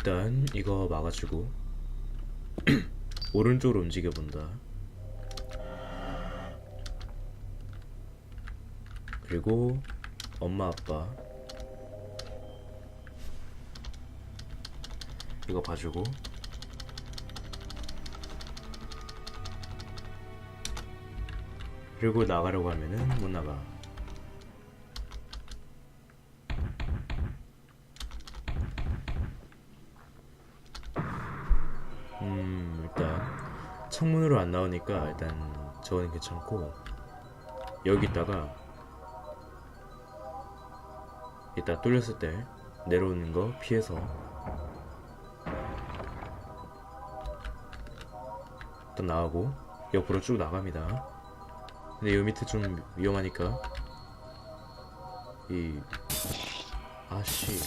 일단 이거 막아주고 오른쪽으로 움직여 본다. 그리고 엄마 아빠 이거 봐주고 그리고 나가려고 하면은 못 나가. 음 일단 창문으로 안 나오니까 일단 저거는 괜찮고 여기다가 이따 뚫렸을 때 내려오는 거 피해서 일단 나가고 옆으로 쭉 나갑니다. 근데 요 밑에 좀 위험하니까 이 아씨.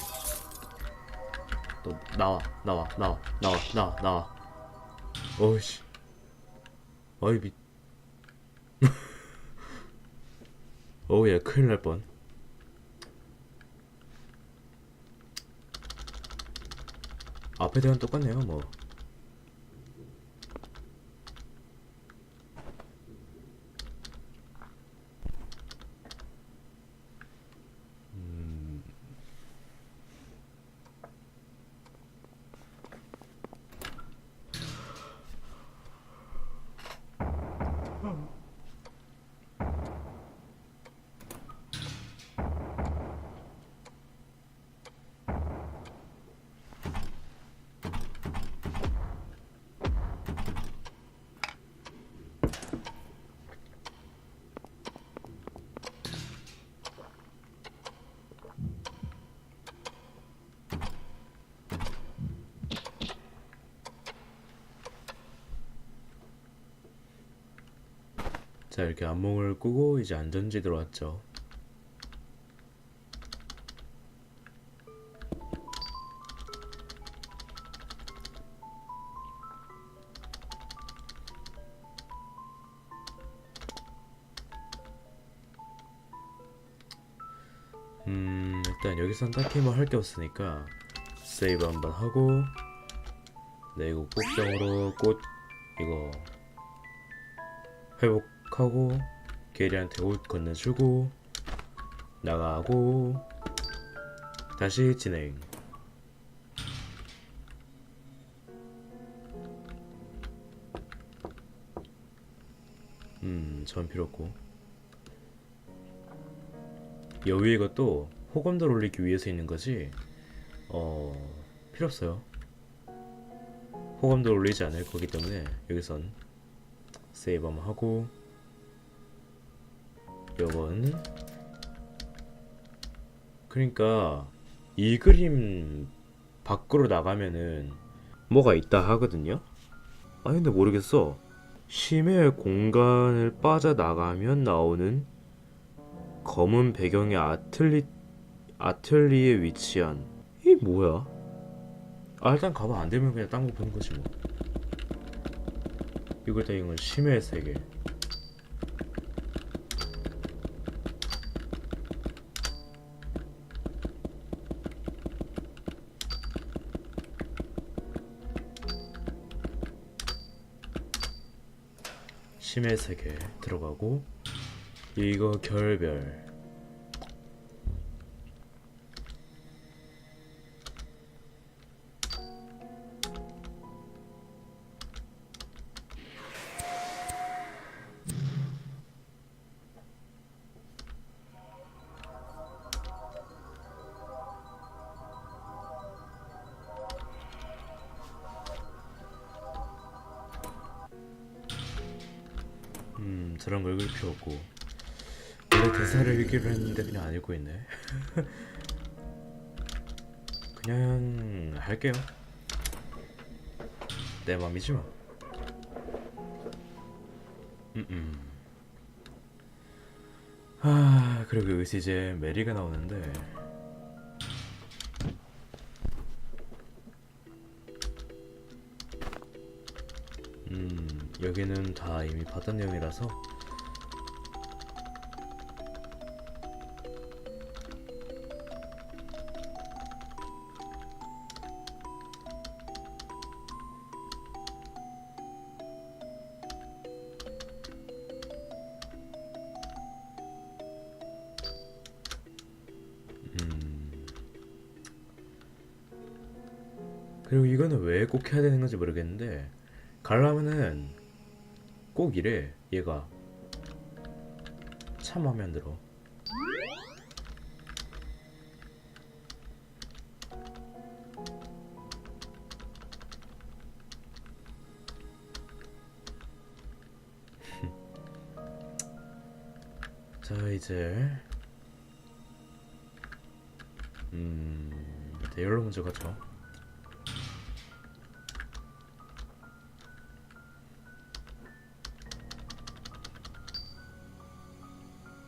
너 나와 나와 나와 나와 나와 나와 어이씨. 어이 미. 어우 야 큰일 날 뻔. 앞에 대한 똑같네요 뭐 자 이렇게 안목을 끄고 이제 안전지 들어왔죠. 음 일단 여기선 딱히 뭐 할 게 없으니까 세이브 한번 하고 네 이거 꽃병으로 꽃 이거 회복 하고 게리한테 옷 건네주고 나가고 다시 진행. 음, 전 필요 없고. 여기 이것도 호감도 올리기 위해서 있는 거지? 어 필요 없어요. 호감도 올리지 않을 거기 때문에 여기선 세이브 한번 하고 요건 그러니까 이 그림 밖으로 나가면은 뭐가 있다 하거든요. 아니 근데 모르겠어. 심해 공간을 빠져나가면 나오는 검은 배경의 아틀리 아틀리에 위치한 이 뭐야? 아 일단 가봐. 안 되면 그냥 딴 거 보는 거지 뭐. 이걸 다 이건 심해 세계. 심해 세계 들어가고 이거 결별 없고 원래 대사를 읽기로 했는데 그냥 안 읽고 있네? 그냥 할게요. 내 맘이지 뭐. 음음. 아 그리고 여기서 이제 메리가 나오는데. 음 여기는 다 이미 봤던 내용이라서 그리고 이거는 왜 꼭 해야 되는 건지 모르겠는데 가려면은 꼭 이래. 얘가 참 마음에 안 들어. 자 이제 음 대열로 먼저 가죠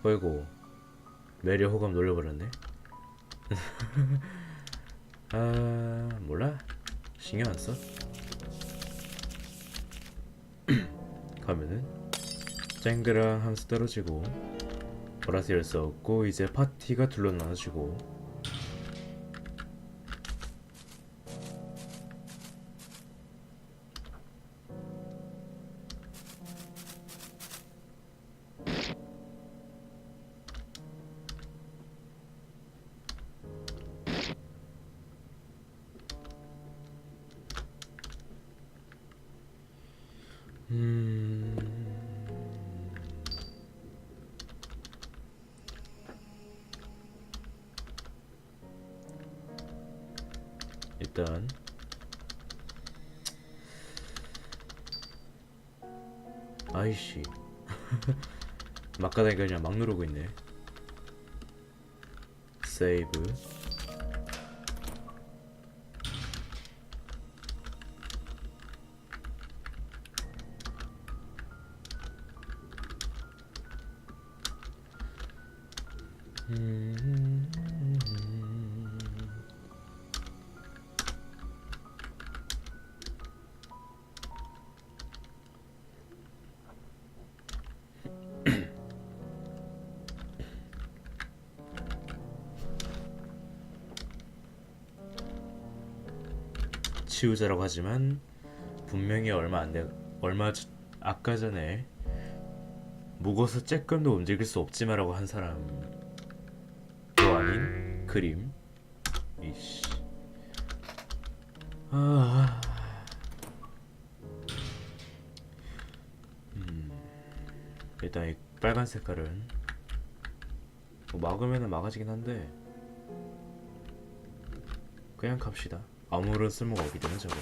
어이구 매력 호감 놀려버렸네. 아 몰라. 신경 안 써. 가면은 쨍그랑 함수 떨어지고 보라스 열수 없고 이제 파티가 둘러 나눠지고 일단. 아이씨. 막가다니까 그냥 막 누르고 있네. 세이브 치우자라고 하지만 분명히 얼마 안 돼, 얼마 전- 아까 전에 묵어서 쬐끔도 움직일 수 없지만라고 한 사람도 아닌 그림. 이씨. 아. 음. 일단 이 빨간 색깔은 뭐 막으면은 막아지긴 한데 그냥 갑시다. 아무런 쓸모가 없기 때문에 저거.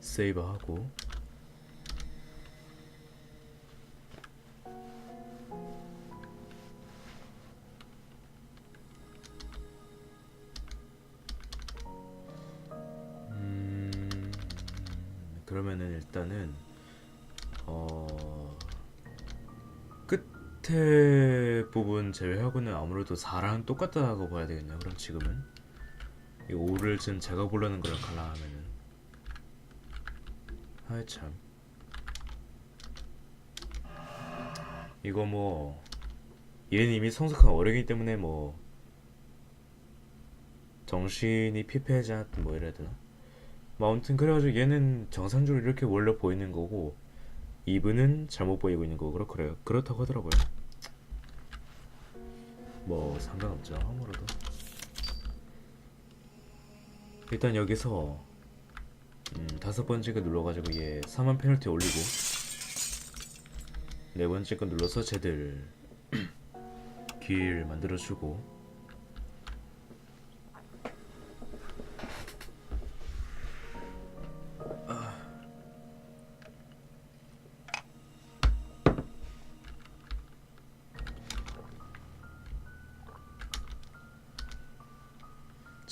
세이브 하고 음, 그러면은 일단은 어 끝에 부분 제외하고는 아무래도 4랑 똑같다고 봐야 되겠네요. 그럼 지금은? 이 5를 지금 제가 보려는 걸 갈라 하면은. 아이 참. 이거 뭐 얘는 이미 성숙한 어른이기 때문에 뭐 정신이 피폐하지 않았든 뭐 이래야 되나. 뭐 아무튼 그래가지고 얘는 정상적으로 이렇게 원래 보이는 거고 이브는 잘못 보이고 있는 거고 그렇 그래요 그렇다고 하더라고요 뭐 상관없죠 아무래도. 일단 여기서 음, 다섯 번째 거 눌러가지고 얘 3만 페널티 올리고 네 번째 거 눌러서 쟤들 길 만들어주고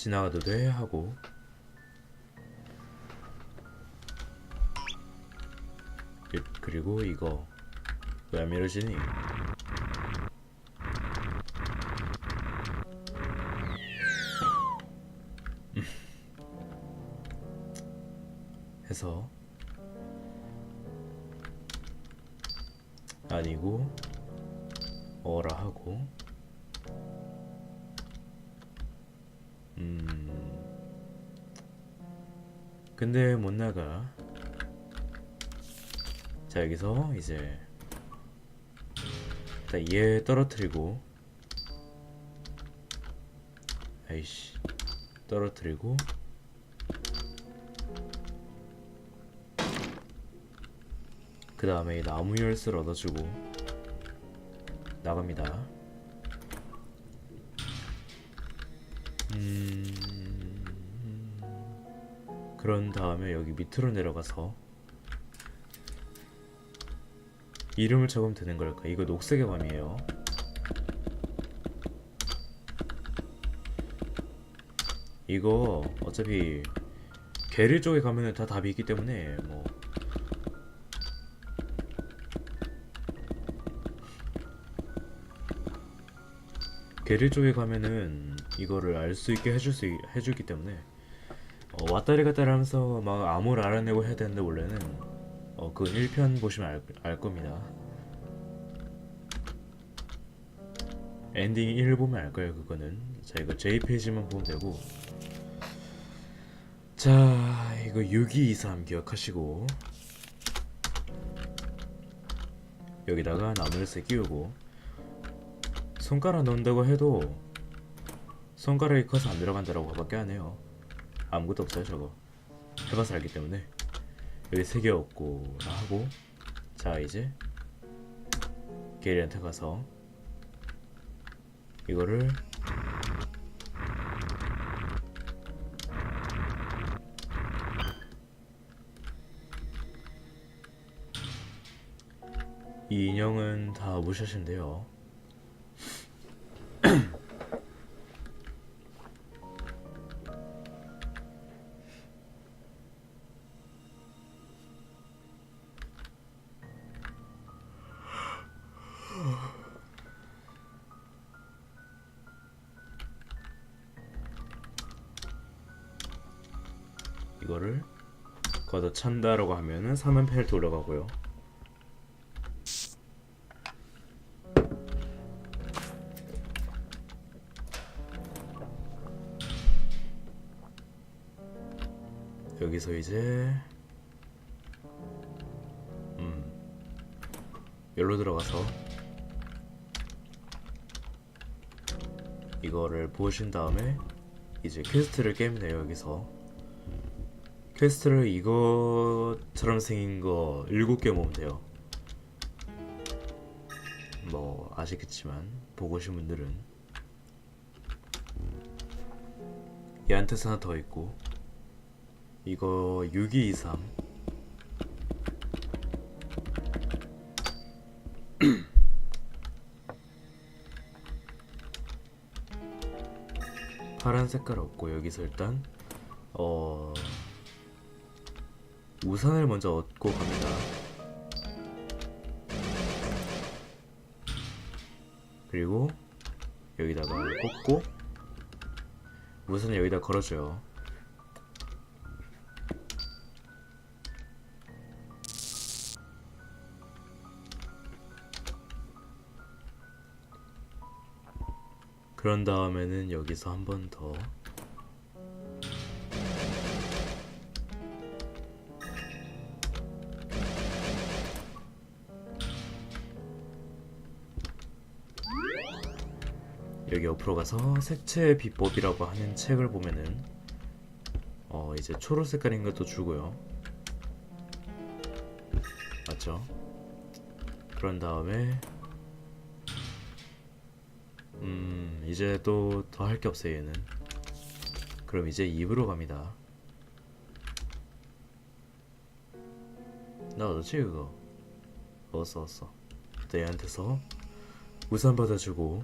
지나가도 돼? 하고. 그- 그리고 이거. 왜 안 밀어지니? 해서. 아니고 어라 하고 음. 근데 못 나가. 자 여기서 이제 일단 얘 떨어뜨리고. 아이씨. 떨어뜨리고. 그 다음에 나무 열쇠를 얻어주고 나갑니다. 음... 그런 다음에 여기 밑으로 내려가서 이름을 적으면 되는 걸까? 이거 녹색의 밤이에요. 이거 어차피 게릴 쪽에 가면은 다 답이 있기 때문에 뭐 게릴 쪽에 가면은 이거를 알 수 있게 해줄 수 있- 해주기 때문에 어, 왔다리 갔다리 하면서 막 암호를 알아내고 해야 되는데 원래는 어, 그 1편 보시면 알, 알 겁니다. 엔딩 1 보면 알 거예요 그거는. 자 이거 JPG만 보면 되고. 자 이거 6223 기억하시고. 여기다가 나무열쇠 끼우고 손가락 넣는다고 해도 손가락이 커서 안 들어간다라고 밖에 안 해요. 아무것도 없어요 저거. 해봐서 알기 때문에. 여기 세 개 없고 하고 자 이제 게리한테 가서 이거를 이 인형은 다 무시하신대요. 이거를 걷어 찬다라고 하면은 3연패를 돌아가고요. 여기서 이제 음 여기로 들어가서 이거를 보신 다음에 이제 퀘스트를 깨면 돼요 여기서 퀘스트를 이것처럼 생긴 거 7개 모으면 돼요. 뭐 아시겠지만 보고 오신 분들은 얘한테서 하나 더 있고 이거 6223 파란 색깔 없고 여기서 일단 어 우산을 먼저 얻고 갑니다. 그리고 여기다가 꽂고 우산을 여기다 걸어줘요. 그런 다음에는 여기서 한 번 더 여기 옆으로 가서 색채 비법이라고 하는 책을 보면은 어 이제 초록 색깔인 것도 주고요. 맞죠? 그런 다음에 음 이제 또 더 할 게 없어요 얘는. 그럼 이제 입으로 갑니다. 나 어쩌지 그거? 얻었어 얻었어. 얘한테서 우산 받아주고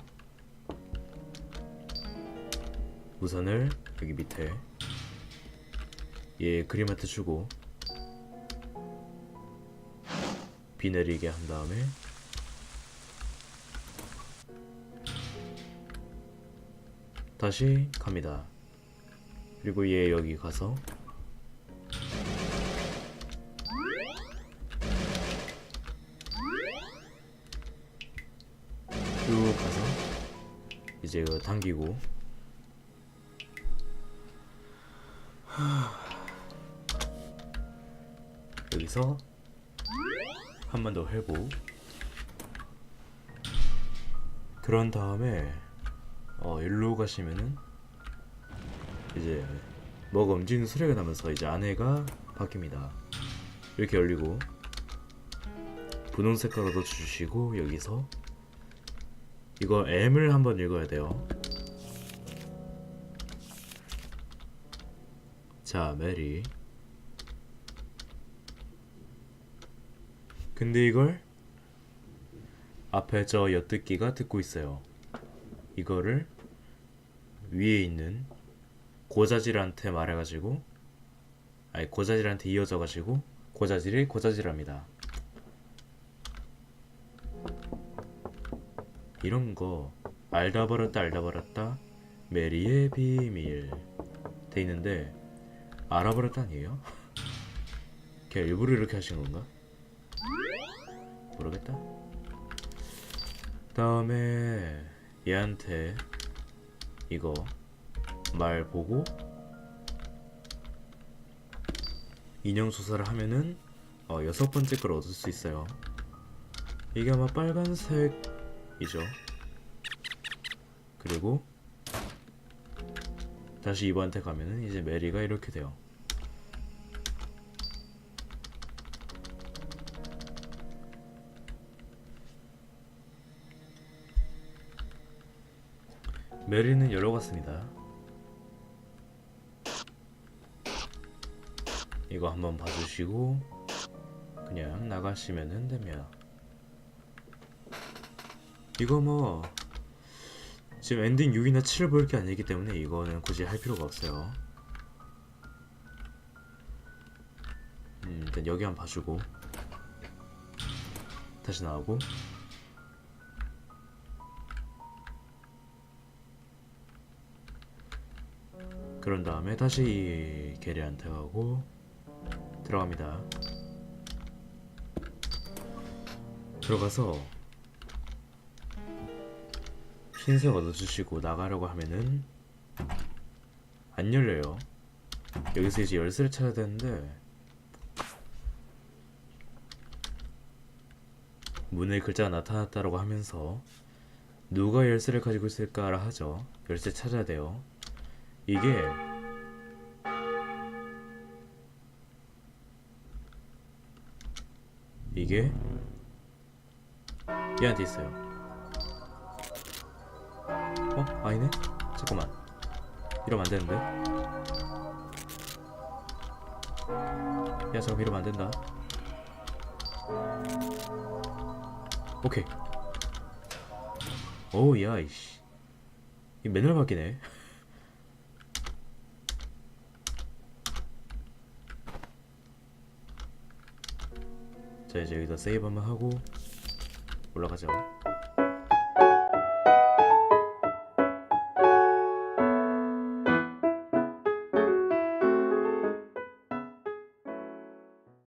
우산을 여기 밑에. 얘 그림한테 주고. 비 내리게 한 다음에. 다시 갑니다. 그리고 얘 여기 가서. 쭉 가서 이제 당기고 여기서 한 번 더 회복 그런 다음에 어 일로 가시면은 이제 뭐가 움직이는 소리가 나면서 이제 안에가 바뀝니다. 이렇게 열리고 분홍 색깔로 넣어주시고 여기서 이거 M을 한번 읽어야 돼요. 자, 메리. 근데 이걸 앞에 저 엿듣기가 듣고 있어요. 이거를 위에 있는 고자질한테 말해가지고 아니 고자질한테 이어져가지고 고자질이 고자질합니다. 이런 거 알다 버렸다 알다 버렸다 메리의 비밀 돼 있는데 알아버렸다 아니에요? 걔 일부러 이렇게 하신 건가? 모르겠다. 다음에 얘한테 이거 말 보고 인형 수사를 하면은 어, 여섯 번째 걸 얻을 수 있어요. 이게 아마 빨간색이죠. 그리고 다시 이번한테 가면은 이제 메리가 이렇게 돼요. 메리는 열어봤습니다. 이거 한번 봐주시고 그냥 나가시면 됩니다. 이거 뭐 지금 엔딩 6이나 7을 볼 게 아니기 때문에 이거는 굳이 할 필요가 없어요. 음, 일단 여기 한번 봐주고 다시 나오고 그런 다음에 다시 게리한테 가고 들어갑니다. 들어가서 흰색 얻어주시고 나가려고 하면은 안 열려요. 여기서 이제 열쇠를 찾아야 되는데 문에 글자가 나타났다라고 하면서 누가 열쇠를 가지고 있을까라 하죠. 열쇠 찾아야 돼요. 이게 이게 얘한테 있어요. 어? 아니네? 잠깐만. 이러면 안 되는데? 야, 잠깐 이러면 안 된다. 오케이. 오우, 야, 이씨. 이 맨날 바뀌네. 자, 이제 여기다 세이브 한번 하고 올라가죠.